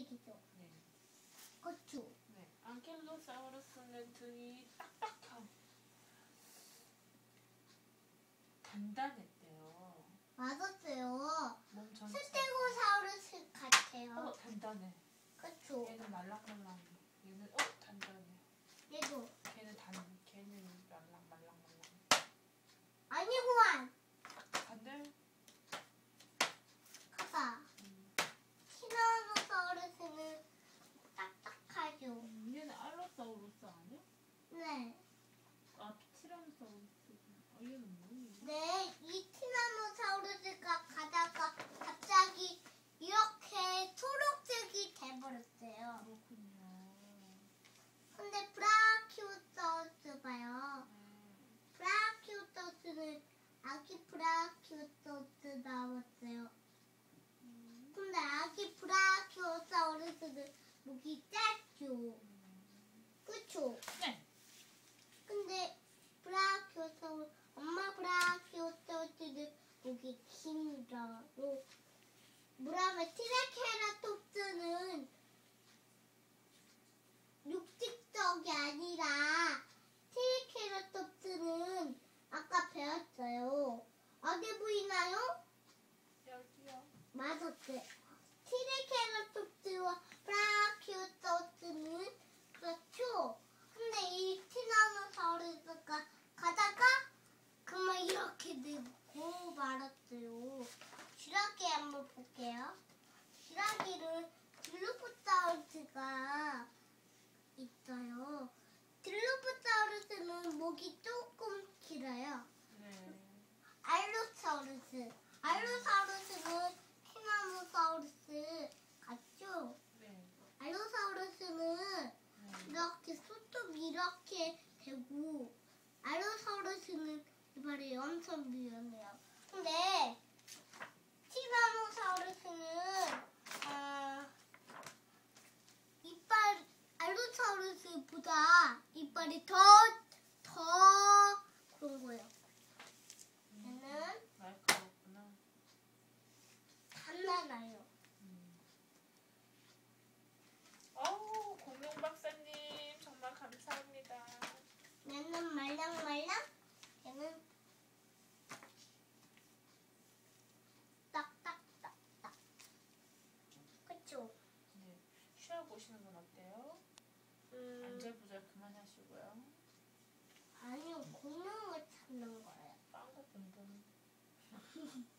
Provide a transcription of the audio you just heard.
초록색이죠. 네. 그쵸? 네. 안킬로사우루스는 등이 딱딱하고 단단했대요. 맞았어요. 몸. 스테고사우루스 같아요. 어 단단해. 그쵸? 얘는 말랑말랑. 얘는 어 단단해. 얘도. 걔는 단. 걔는 말랑말랑말랑. 아니구만. 반대. 가봐. 음. 티라노사우루스는 딱딱하죠. 음, 얘는 알로사우루스 아니야? 네. 아 티라노사우루스. 아 얘는 뭐니? 네, 이 티라노사우루스가 가다가 갑자기 이렇게 초록색이 돼버렸어요. 그렇군요. 근데 브라키오사우루스 봐요. 음. 브라키오사우루스는 아기 브라키오사우루스 나왔어요. 음. 근데 아기 브라키오사우루스는 목이 짧죠. 그쵸? 네. 근데 브라키오사우루스, 엄마 브라키오사우루스는 목이 길어요. 뭐라면 트레케라톱스는 육식적이 아니라 트리케라톱스는 아까 배웠어요. 어디 보이나요? 여기요. 맞았대. 트리케라톱스와 브라키오사우루스는 그렇죠. 근데 이 티라노사우루스가 가다가 그만 이렇게 늙고 말았어요. 쥐라기 한번 볼게요. 쥐라기를 딜로포사우루스가 있어요. 딜로포사우루스는 목이 조금 길어요. 네. 알로사우루스. 알로사우루스는 티라노사우루스 같죠? 네. 알로사우루스는 네. 이렇게 손톱 이렇게 되고 알로사우루스는 이발이 엄청 유연해요. 근데 티라노사우루스는 아, 이빨 알로사우루스보다 이빨이 더 더 그런 거예요. 얘는 날카롭구나. 단단해요. 음. 어우, 공룡 박사님 정말 감사합니다. 얘는 말랑말랑, 얘는 딱딱딱딱. 그쵸? 네. 쉬어 보시는 건 어때요? 음, 안절부절 그만하시고요. 아니요, 공룡을 찾는 거예요. 딴거 공부는